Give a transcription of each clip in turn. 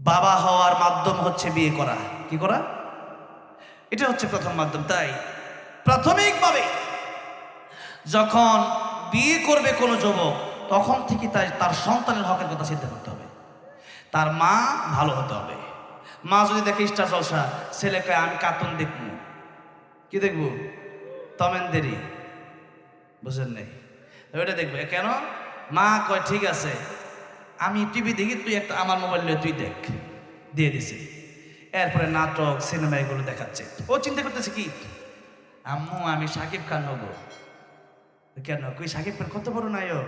বাবা হওয়ার মাধ্যম হচ্ছে বিয়ে করা। কি করা? এটা হচ্ছে প্রথম মাধ্যম, তাই? প্রাথমিকভাবে যখন বিয়ে করবে কোনো যুবক, তখন থেকে তার তার সন্তানের হকের কথা চিন্তা করতে হবে। তার মা ভালো হতে হবে। মা যদি দেখে স্টার জলসা ছেলেকে আমি কার্টুন দেখব। কি দেখব? তমেন দেরি। বুঝলেন নেই? ওইটা দেখবে। কেন? মা কয়, ঠিক আছে আমি টিভি দেখি, তুই একটা আমার মোবাইল তুই দেখ। দিয়ে দিছে। এরপরে নাটক সিনেমা এগুলো দেখাচ্ছে। ও চিন্তা করতেছে কি, আম্মু, আমি সাকিব খান হব। কেন? কই, সাকিব খান কত বড় নায়ক?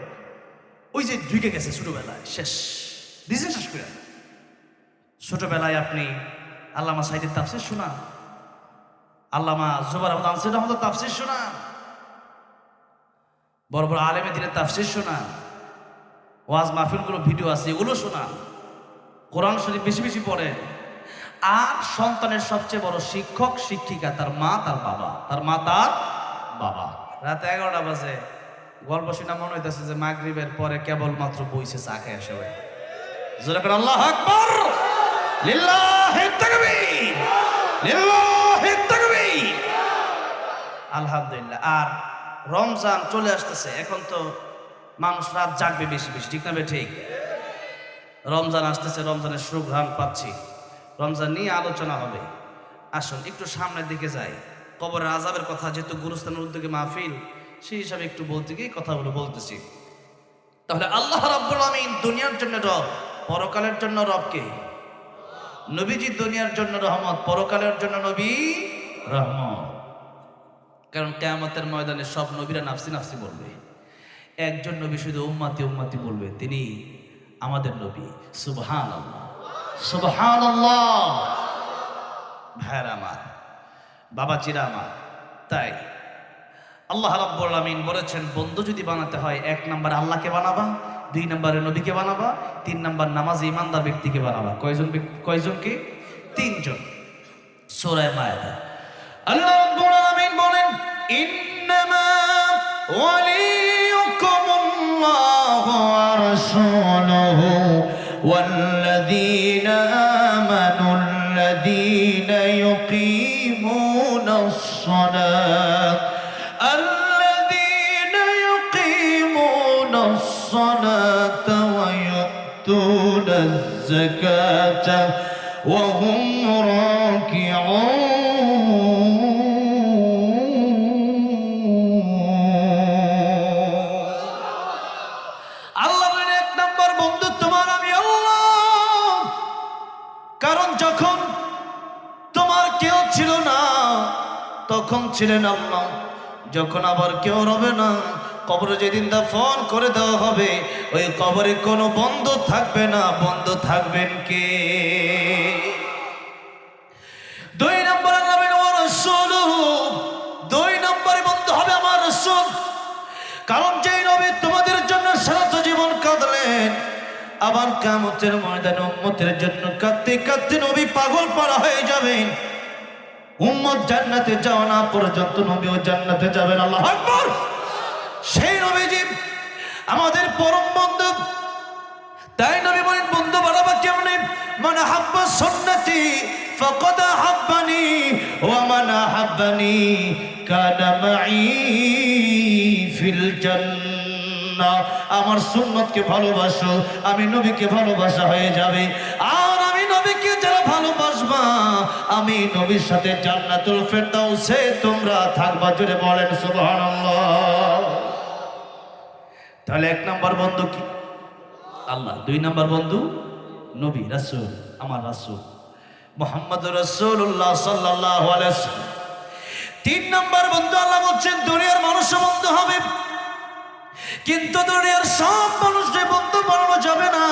ওই যে ঢুকে গেছে ছোটবেলায়, শেষ। দিয়েছেন শেষ করে। ছোটবেলায় আপনি আল্লামা সাইদের তাফসির শোনা আল্লামা জুবার আহমদ আনসির আহমদ তাফসির শোনা বড় বড় আলেমে দিনের তাফসির শোনা ওয়াজ মাহফিলগুলো ভিডিও আছে, এগুলো শোনা। কোরআন শরীফ বেশি বেশি পড়ে। আর সন্তানের সবচেয়ে বড় শিক্ষক, শিক্ষিকা তার মা, তার বাবা। তার মা, তার বাবা। রাত এগারোটা বাজে। গল্প শুনে মনে হইতেছে যে মাগরিবের পরে কেবলমাত্র বইছে চা খেয়ে করে আল্লাহ আকবর। আলহামদুলিল্লাহ। আর রমজান চলে আসতেছে। এখন তো মানুষ রাত জাগবে বেশি বেশি, ঠিক না ঠিক? রমজান আসতেছে, রমজানের সুঘ্রাণ পাচ্ছি। রমজান নিয়ে আলোচনা হবে। আসুন, একটু সামনের দিকে যাই। কবরের আজাবের কথা যেহেতু গুরুস্থানের উদ্যোগে মাহফিল, সেই হিসাবে একটু বলতে গিয়ে কথাগুলো বলতেছি। তাহলে আল্লাহ রাব্বুল আমিন দুনিয়ার জন্য রব, পরকালের জন্য রবকে নবীজি দুনিয়ার জন্য রহমত, পরকালের জন্য নবী রহমত। কারণ কেয়ামতের ময়দানে সব নবীরা নাফসি নাফসি বলবে। একজন নবী শুধু উম্মাতি উম্মাতি বলবে, তিনি আমাদের নবী। সুবহান সুবহান ভাইয়ের আমার বাবা চিরা আমার, তাই আল্লাহ আমিন বলেছেন, বন্ধু যদি বানাতে হয়, এক নাম্বার আল্লাহকে বানাবা, দুই নম্বরে নবীকে বানাবা, তিন নাম্বার নামাজ ইমানদার ব্যক্তিকে বানাবা। কয়জন কয়জনকে তিনজন। সূরা মায়েদা। আল্লাহ রাব্বুল আমিন বলেন, ইন্নামা ওয়ালিয়ুকুমুল্লাহু والذين آمنوا الذين يقيمون الصلاة الذين يقيمون الصلاة ويؤتون الزكاة وهم راكعون তখন ছিলেন আল্লাহ। যখন আবার কেউ রবে না কবরে যেদিন দা ফোন করে দেওয়া হবে ওই কবরে কোনো বন্ধ থাকবে না। বন্ধ থাকবেন কে? দুই নম্বর বলেন, "ওয়া রাসূলুহু।" দুই নম্বরে বন্ধু হবে আমার রসুল। কারণ যেই নবী তোমাদের জন্য সারাটা জীবন কাঁদলেন আবার কামতের ময়দানে উম্মতের জন্য কাঁদতে কাঁদতে নবী পাগল পাড়া হয়ে যাবেন। উম্মত জান্নাতে যাওয়া না পর্যন্ত নবীও জান্নাতে যাবেন আল্লাহ আকবর সেই নবীজি আমাদের পরম বন্ধু তাই নবী বলেন বন্ধু বাড়াবা কেমনে মানে হাব্বা সুন্নতি فقد أحبني ومن أحبني كان معي في الجنة আমার সুন্নতকে ভালোবাসো আমি নবীকে ভালোবাসা হয়ে যাবে আর আমি নবীকে যারা ভালোবাসবা আমি নবীর সাথে জান্নাতুল ফেরদাউসে তোমরা থাকবা জুড়ে বলেন সুবহানাল্লাহ। তাহলে এক নাম্বার বন্ধু কি? আল্লাহ। দুই নাম্বার বন্ধু নবী, রাসূল, আমার রাসূল। মোহাম্মদ রাসূলুল্লাহ সাল্লাল্লাহু আলাইহি ওয়াসাল্লাম। তিন নাম্বার বন্ধু আল্লাহ বলছেন, দুনিয়ার মানুষ বন্ধু হবে। কিন্তু দুনিয়ার সব মানুষকে বন্ধু বানানো যাবে না।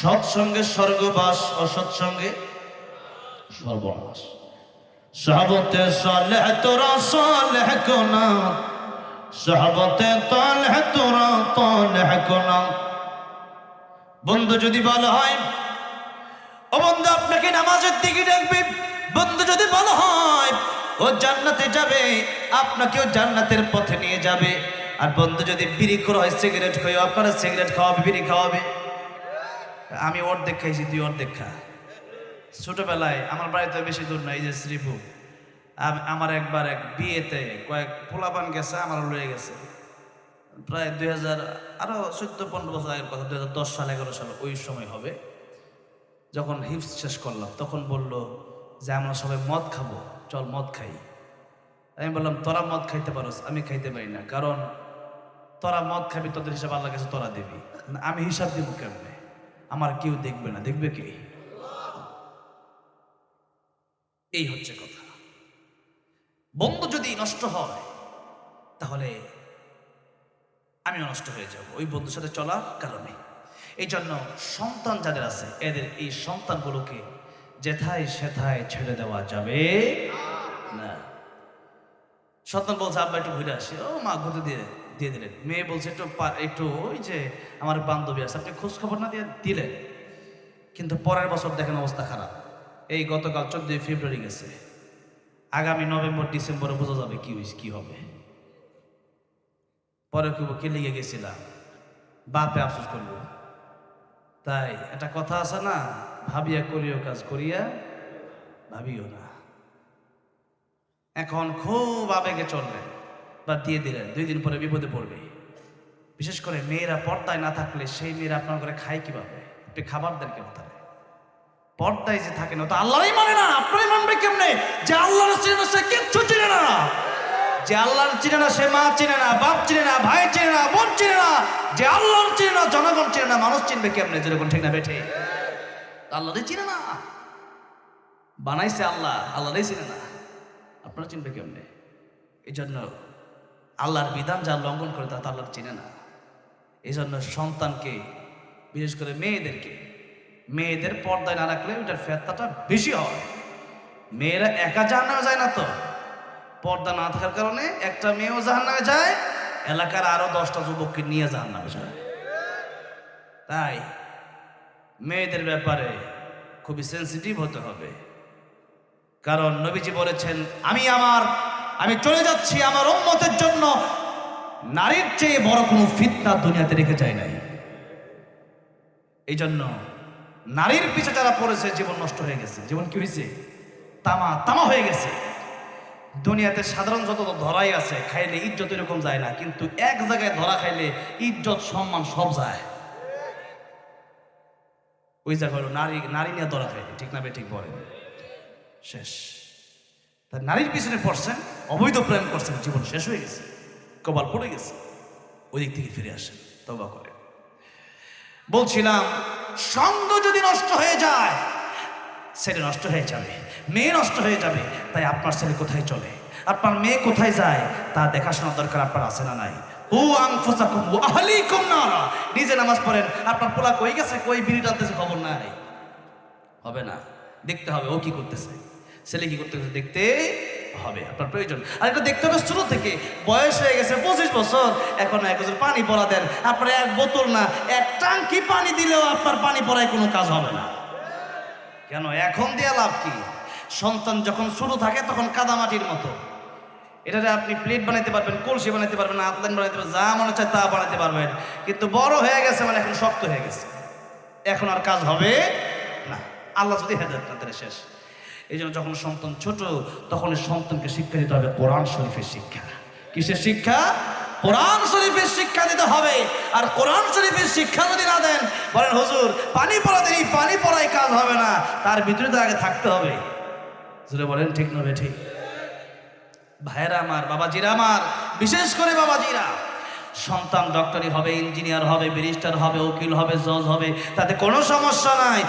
সৎসঙ্গে স্বর্গবাস, অসৎসঙ্গে সর্বনাশ। সাহাবতে সালেহ তোরা, সালেহ কোনা। সাহাবতে তালেহ তোরা, তালেহ কোনা। বন্ধু যদি বলা হয়, ও বন্ধু, আপনাকে নামাজের দিকে ডাকবে। বন্ধু যদি বলা হয়, ও জান্নাতে যাবে, আপনাকেও জান্নাতের পথে নিয়ে যাবে। আর বন্ধু যদি বিড়ি করে হয় সিগারেট খাওয়া আপনারা সিগারেট খাওয়াবে, বিড়ি খাওয়াবে? আমি অর্ধেক খাইছি, তুই অর্ধেক খা। ছোটবেলায় আমার বাড়িতে বেশি দূর নাই যে শ্রীপুর আমার একবার এক বিয়েতে কয়েক পোলাপান গেছে, আমার লয়ে গেছে। প্রায় দুই হাজার, আরও চোদ্দ, পনেরো বছর আগের কথা, দুই হাজার দশ সাল, এগারো সাল, ওই সময় হবে। যখন হিপস শেষ করলাম, তখন বলল যে, আমরা সবাই মদ খাব, চল মদ খাই। আমি বললাম, তোরা মদ খাইতে পারোস, আমি খাইতে পারি না, কারণ তোরা মদ খাবি, তোদের হিসাব আল্লাহ কাছে তোরা দিবি। আমি হিসাব দিব কেমনে? আমার কেউ দেখবে না, দেখবে কি? এই হচ্ছে কথা। বন্ধু যদি নষ্ট হয়, তাহলে আমিও নষ্ট হয়ে যাব। ওই বন্ধুর সাথে চলার কারণে। এই জন্য সন্তান যাদের আছে, এদের এই সন্তানগুলোকে যেথায় সেথায় ছেড়ে দেওয়া যাবে না। সন্তান বলছে, আব্বা, একটু ঘুরে আসি। ও মা, ঘুরতে দিয়ে দিয়ে দিলেন। মেয়ে বলছে, একটু একটু ওই যে আমার বান্ধবী আছে, আপনি খোঁজ খবর না দিয়ে দিলেন? কিন্তু পরের বছর দেখেন অবস্থা খারাপ। এই গতকাল চোদ্দই ফেব্রুয়ারি গেছে। আগামী নভেম্বর, ডিসেম্বরে বোঝা যাবে কি হয়েছে কি হবে। পরে কেউ কে লিগে গেছিলাম বাপে আফসোস করব তাই একটা কথা আছে না, ভাবিয়া করিও কাজ করিয়া ভাবিও না। এখন খুব আবেগে চললেন বা দিয়ে দিলেন, দুই দিন পরে বিপদে পড়বে। বিশেষ করে মেয়েরা পর্দায় না থাকলে সেই মেয়েরা আপনার ঘরে খায় কীভাবে? আপনি খাবার দেন কেন তাহলে? পর্দায় যে থাকে না তো আল্লাহই মানে না, আপনারই মানবে কেমনে? যে আল্লাহর চিনে না, সে কিচ্ছু চিনে না। যে আল্লাহর চিনে না, সে মা চিনে না, বাপ চিনে না, ভাই চিনে না, বোন চিনে না, যে আল্লাহর চিনে না, জনগণ চিনে না, মানুষ চিনবে কেমনে? যেরকম ঠিক না বেঠে। আল্লাহরই চিনে না। বানাইছে আল্লাহ, আল্লাহরই চিনে না। আপনারা চিনবে কেমনে? এই জন্য আল্লাহর বিধান যা লঙ্ঘন করে তা আল্লাহর চিনে না। এই জন্য সন্তানকে, বিশেষ করে মেয়েদেরকে মেয়েদের পর্দায় না রাখলে ওটার ফেরতাটা বেশি হয়। মেয়েরা একা জাহান্নামে যায় না তো। পর্দা না থাকার কারণে একটা মেয়েও জাহান্নামে যায়। এলাকার আরও দশটা যুবককে নিয়ে জাহান্নামে যায়। তাই মেয়েদের ব্যাপারে খুবই সেন্সিটিভ হতে হবে। কারণ নবীজি বলেছেন, আমি আমার, আমি চলে যাচ্ছি আমার উম্মতের জন্য। নারীর চেয়ে বড় কোনো ফিতনা দুনিয়াতে রেখে যায় নাই। এই জন্য নারীর পিছে যারা পড়েছে, জীবন নষ্ট হয়ে গেছে। জীবন কি হয়েছে? তামা তামা হয়ে গেছে। দুনিয়াতে সাধারণ যত ধরাই আছে, খাইলে ইজ্জত এরকম যায় না, কিন্তু এক জায়গায় ধরা খাইলে ইজ্জত, সম্মান সব যায়। ওই জায়গা হলো নারী নারী নিয়ে ধরা খাইলে, ঠিক না ঠিক বলে শেষ। তা নারীর পিছনে পড়ছেন, অবৈধ প্রেম করছেন, জীবন শেষ হয়ে গেছে, কপাল পড়ে গেছে। ওই দিক থেকে ফিরে আসেন তবা করে বলছিলাম, সঙ্গ যদি নষ্ট হয়ে যায়, ছেলে নষ্ট হয়ে যাবে, মেয়ে নষ্ট হয়ে যাবে, তাই আপনার ছেলে কোথায় চলে? আপনার মেয়ে কোথায় যায়, তা দেখাশোনার দরকার আপনার আছে না নাই। ও নিজে নামাজ পড়েন, আপনার পোলা কই গেছে, কই বিড়ি টানতেছে, খবর নাই। হবে না, দেখতে হবে, ও কি করতেছে? ছেলে কি করতেছে, দেখতে হবে, আপনার প্রয়োজন। আর এটা দেখতে হবে শুরু থেকে, বয়স হয়ে গেছে পঁচিশ বছর, এখন এক বছর পানি পড়া দেন, আপনার এক বোতল না, এক টাঙ্কি পানি দিলেও আপনার পানি পড়ায় কোনো কাজ হবে না। কেন? এখন দেয়া লাভ কি? সন্তান যখন শুরু থাকে তখন কাদামাটির মতো। এটাতে আপনি প্লেট বানাইতে পারবেন, কলসি বানাইতে পারবেন আতলান বানাইতে পারবেন, যা মনে চায় তা বানাইতে পারবেন। কিন্তু বড় হয়ে গেছে মানে এখন শক্ত হয়ে গেছে। এখন আর কাজ হবে না। আল্লাহ যদি হেদায়ত না শেষ। এই জন্য যখন সন্তান ছোট, তখন এই সন্তানকে শিক্ষা দিতে হবে কোরআন শরীফের শিক্ষা। কিসের শিক্ষা? কোরআন শরীফের শিক্ষা দিতে হবে। আর কোরআন শরীফের শিক্ষা যদি না দেন, বলেন, হুজুর, পানি পড়া দিন পানি পড়ায় কাজ হবে না। তার ভিতরে তো আগে থাকতে হবে। জুড়ে বলেন, ঠিক নবে ঠিক ভাইয়েরা আমার, বাবাজিরা আমার, বিশেষ করে বাবাজিরা। সন্তান ডক্টরি হবে ইঞ্জিনিয়ার হবে ব্যারিস্টার হবে, উকিল হবে জজ হবে, তাতে কোনো সমস্যা নাই।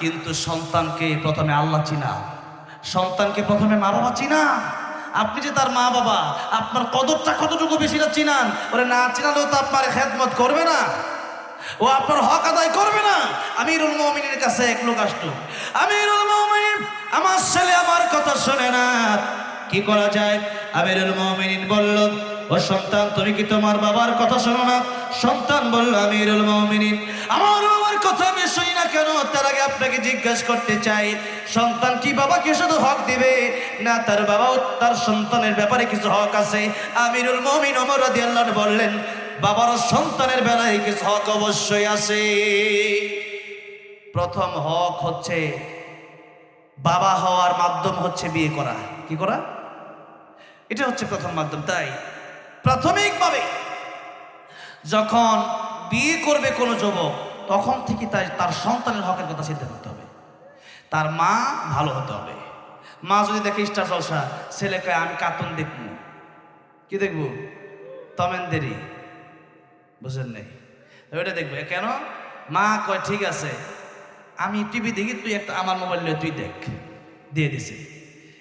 কিন্তু সন্তানকে প্রথমে আল্লাহ চিনা। সন্তানকে প্রথমে মা বাবা চিনা আপনি যে তার মা বাবা, আপনার কদরটা কতটুকু বেশিটা চিনান? ওরে না, চিনালেও তো আপনার খেদমত করবে না। ও আপনার হক আদায় করবে না। আমিরুল মমিনের কাছে এক লোক আসলো। আমিরুল মমিন, আমার ছেলে আমার কথা শোনে না। কি করা যায়? আমিরুল মমিন বলল ও সন্তান, তুমি কি তোমার বাবার কথা শোনো না? সন্তান বলল, আমিরুল মমিনিন, আমার বাবার কথা আমি শুনি না কেন? তার আগে আপনাকে জিজ্ঞাসা করতে চাই, সন্তান কি বাবাকে শুধু হক দিবে? না, তার বাবাও তার সন্তানের ব্যাপারে কিছু হক আছে। আমিরুল মমিন ওমর রাদিয়াল্লাহু বললেন বাবার সন্তানের বেলায় কিছু হক অবশ্যই আছে। প্রথম হক হচ্ছে, বাবা হওয়ার মাধ্যম হচ্ছে বিয়ে করা। কি করা? এটা হচ্ছে প্রথম মাধ্যম, তাই? প্রাথমিকভাবে যখন বিয়ে করবে কোনো যুবক, তখন থেকে তাই তার সন্তানের হকের কথা চিন্তা করতে হবে। তার মা ভালো হতে হবে। মা যদি দেখে স্টার জলসা ছেলেকে আমি কার্টুন দেখব। কি দেখব? তমেন্দেরি বুঝলেন নেই? ওইটা দেখবে। কেন? মা কয়, ঠিক আছে, আমি টিভি দেখি, তুই একটা, আমার মোবাইল নিয়ে তুই দেখ। দিয়ে দিছে।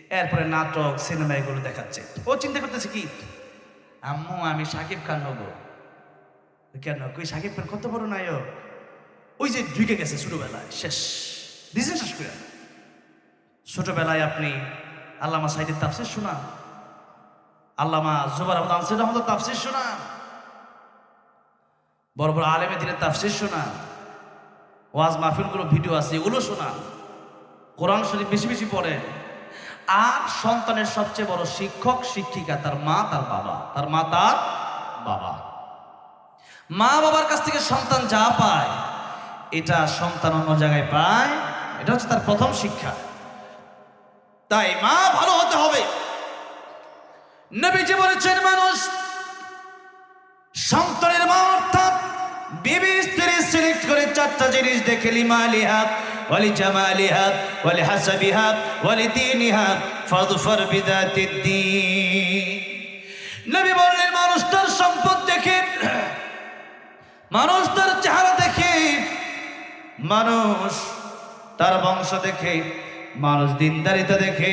এরপরে নাটক, সিনেমা এগুলো দেখাচ্ছে। ও চিন্তা করতেছে কি? আম্মু, আমি সাকিব খান হব। কেন? কই সাকিব খান কত বড় নায়ক? ওই যে ঢুকে গেছে ছোটবেলায়, শেষ। দিয়েছেন শেষ করে ছোটবেলায় আপনি আল্লামা সাইদের তাফসির শোনান। আল্লামা জুবার আহমদ আনসির আহমদ তাফসির শোনান। বড় বড় আলেমে দিনের তাফসির শোনান। ওয়াজ মাহফিলগুলো ভিডিও আছে, এগুলো শোনান। কোরআন শরীফ বেশি বেশি পড়েন। আর সন্তানের সবচেয়ে বড় শিক্ষক, শিক্ষিকা, তার মা, তার বাবা। তার মা, তার বাবা। মা বাবার কাছ থেকে সন্তান যা পায়, এটা সন্তান অন্য জায়গায় পায়, এটা হচ্ছে তার প্রথম শিক্ষা। তাই মা ভালো হতে হবে। নবীজি বলেছেন, মানুষ সন্তানের মা অর্থাৎ বিবি স্ত্রী সিলেক্ট করে চারটা জিনিস দেখে লিমালিহাত ওয়ালি জামালিহাত ওয়ালি হাসাবিহাত ওয়ালি দিনিহাত ফাদফার বিদাতিদ্দিন নবী বললেন, মানুষ তার সম্পদ দেখে, মানুষ তার চেহারা দেখে, মানুষ তার বংশ দেখে, মানুষ দিনদারিতা দেখে।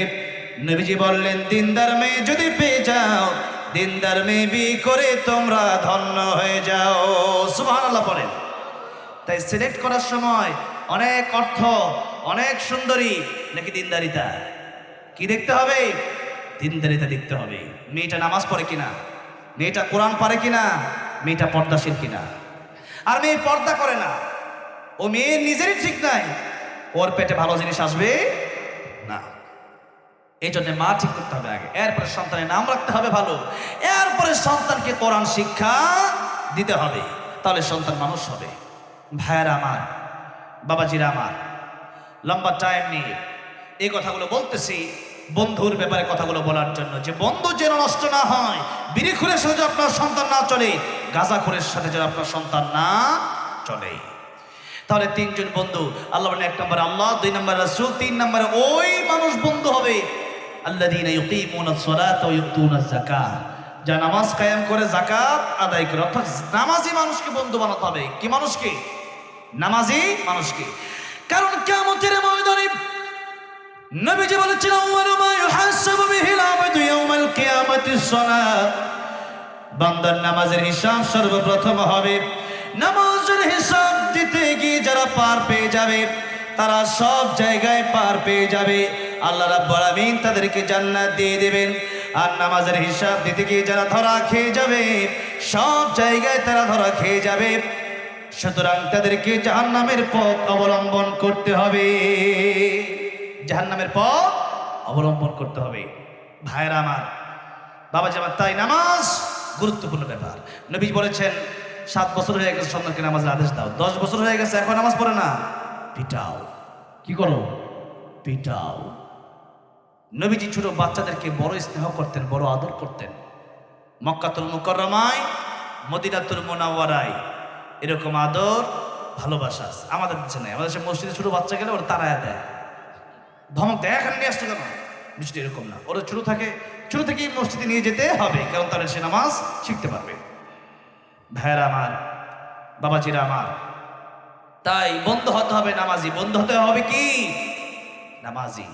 নবীজি বললেন, দিনদার মেয়ে যদি পেয়ে যাও দিনদার মেয়ে বিয়ে করে তোমরা ধন্য হয়ে যাও। সুবহানাল্লাহ বলেন তাই সিলেক্ট করার সময় অনেক অর্থ, অনেক সুন্দরী নাকি দিনদারিতা? কি দেখতে হবে? দিনদারিতা দেখতে হবে। মেয়েটা নামাজ পড়ে কিনা? মেয়েটা কোরআন পারে কিনা? মেয়েটা পর্দাশীল কিনা? আর মেয়ে পর্দা করে না। ও মেয়ে নিজেরই ঠিক নাই। ওর পেটে ভালো জিনিস আসবে না। এই জন্য মা ঠিক করতে হবে আগে। এরপরে সন্তানের নাম রাখতে হবে ভালো। এরপরে সন্তানকে কোরআন শিক্ষা দিতে হবে। তাহলে সন্তান মানুষ হবে। ভাইয়েরা আমার, বাবাজিরা আমার, লম্বা টাইম নিয়ে এই কথাগুলো বলতেছি, বন্ধুর ব্যাপারে কথাগুলো বলার জন্য। যে বন্ধু যেন নষ্ট না হয়, বিড়ি খুরের সাথে আপনার সন্তান না চলে, গাঁজা খুরের সাথে যেন আপনার সন্তান না চলে। তাহলে তিনজন বন্ধু, আল্লাহ এক নম্বরে আল্লাহ, দুই নম্বর রাসূল, তিন নম্বরে ওই মানুষ বন্ধু হবে। যাকাত। যা নামাজ কায়েম করে যাকাত আদায় করে, অর্থাৎ নামাজি মানুষকে বন্ধু বানাতে হবে। কি মানুষকে? নামাজি মানুষকে। কারণ কিয়ামতের ময়দানে নবীজি বলেছেন বান্দার নামাজের হিসাব সর্বপ্রথম হবে, নামাজের হিসাব দিতে গিয়ে যারা পার পেয়ে যাবে, তারা সব জায়গায় পার পেয়ে যাবে। আল্লাহ রাব্বুল আলামিন তাদেরকে জান্নাত দিয়ে দেবেন। আর নামাজের হিসাব দিতে গিয়ে যারা ধরা খেয়ে যাবে, সব জায়গায় তারা ধরা খেয়ে যাবে। সুতরাং তাদেরকে জাহান্নামের পথ অবলম্বন করতে হবে। জাহান্নামের পথ অবলম্বন করতে হবে। ভাইরা আমার, বাবা জামাত তাই নামাজ গুরুত্বপূর্ণ ব্যাপার। নবী বলেছেন, সাত বছর হয়ে গেছে সন্তানকে নামাজের আদেশ দাও। দশ বছর হয়ে গেছে, এখন নামাজ পড়ে না। পিটাও। কি করো? পিটাও। নবীজি ছোট বাচ্চাদেরকে বড় স্নেহ করতেন, বড় আদর করতেন। মক্কাতুল মুকরমায় মদিনাতুল মোনাওয়ারায় এরকম আদর, ভালোবাসা। আমাদের দেশে নেই। আমাদের দেশে মসজিদে ছোট বাচ্চা গেলে ওরা তারায় দেয়। ধমক দেয়, এখানে নিয়ে আসতো কেন? বিষয়টা এরকম না। ওরা ছোট থাকে, ছোট থেকেই মসজিদে নিয়ে যেতে হবে, কারণ তারা সে নামাজ শিখতে পারবে। ভাইয়ের আমার, বাবাজিরা আমার, তাই বন্ধ হতে হবে নামাজি। বন্ধ হতে হবে কি? নামাজি।